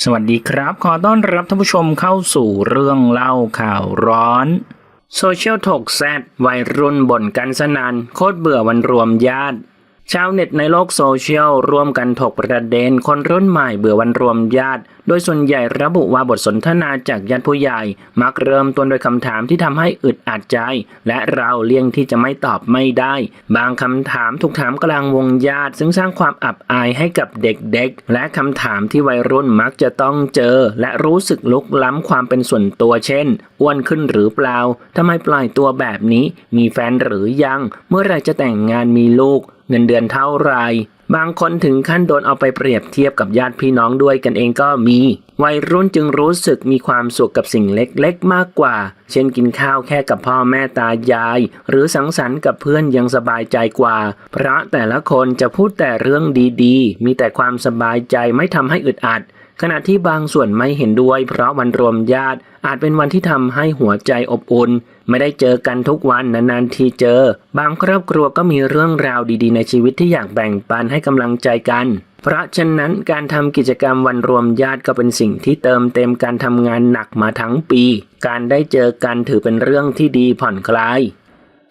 สวัสดีครับ ขอต้อนรับท่านผู้ชมเข้าสู่เรื่องเล่าข่าวร้อน โซเชียลถกแซดวัยรุ่นบ่นกันสนานโคตรเบื่อวันรวมญาติ ชาวเน็ตในโลกโซเชียลร่วมกันถกประเด็นคนรุ่นใหม่เบื่อวันรวมญาติ โดยส่วนใหญ่ระบุว่าบทสนทนาจากญาติผู้ใหญ่ มักเริ่มต้นโดยคำถามที่ทำให้อึดอัดใจ และเราเลี่ยงที่จะไม่ตอบไม่ได้ บางคำถามถูกถามกลางวงญาติ ซึ่งสร้างความอับอายให้กับเด็กๆ และคำถามที่วัยรุ่นมักจะต้องเจอ และรู้สึกลุกล้ำความเป็นส่วนตัวเช่นอ้วนขึ้นหรือเปล่าทำไมปล่อยตัวแบบนี้ มีแฟนหรือยัง เมื่อไรจะแต่งงานมีลูกเงินเดือนเท่าไหรบางคนถึงขั้นโดนเอาไปเปรียบเทียบกับญาติพี่น้องด้วยกันเองก็มี วัยรุ่นจึงรู้สึกมีความสุขกับสิ่งเล็กๆ มากกว่า เช่นกินข้าวแค่กับพ่อแม่ตายาย หรือสังสรรค์กับเพื่อนยังสบายใจกว่า เพราะแต่ละคนจะพูดแต่เรื่องดีๆ มีแต่ความสบายใจไม่ทำให้อึดอัด ขณะที่บางส่วนไม่เห็นด้วย เพราะวันรวมญาติอาจเป็นวันที่ทำให้หัวใจอบอุ่น ไม่ได้เจอกันทุกวันนานๆทีเจอ บางครอบครัวก็มีเรื่องราวดีๆ ในชีวิตที่อยากแบ่งปันให้กำลังใจกัน เพราะฉะนั้นการทำกิจกรรมวันรวมญาติก็เป็นสิ่งที่เติมเต็มการทำงานหนักมาทั้งปี การได้เจอกันถือเป็นเรื่องที่ดีผ่อนคลาย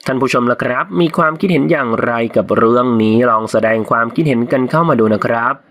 ท่านผู้ชมละครับ มีความคิดเห็นอย่างไรกับเรื่องนี้ลองแสดงความคิดเห็นกันเข้ามาดูนะครับ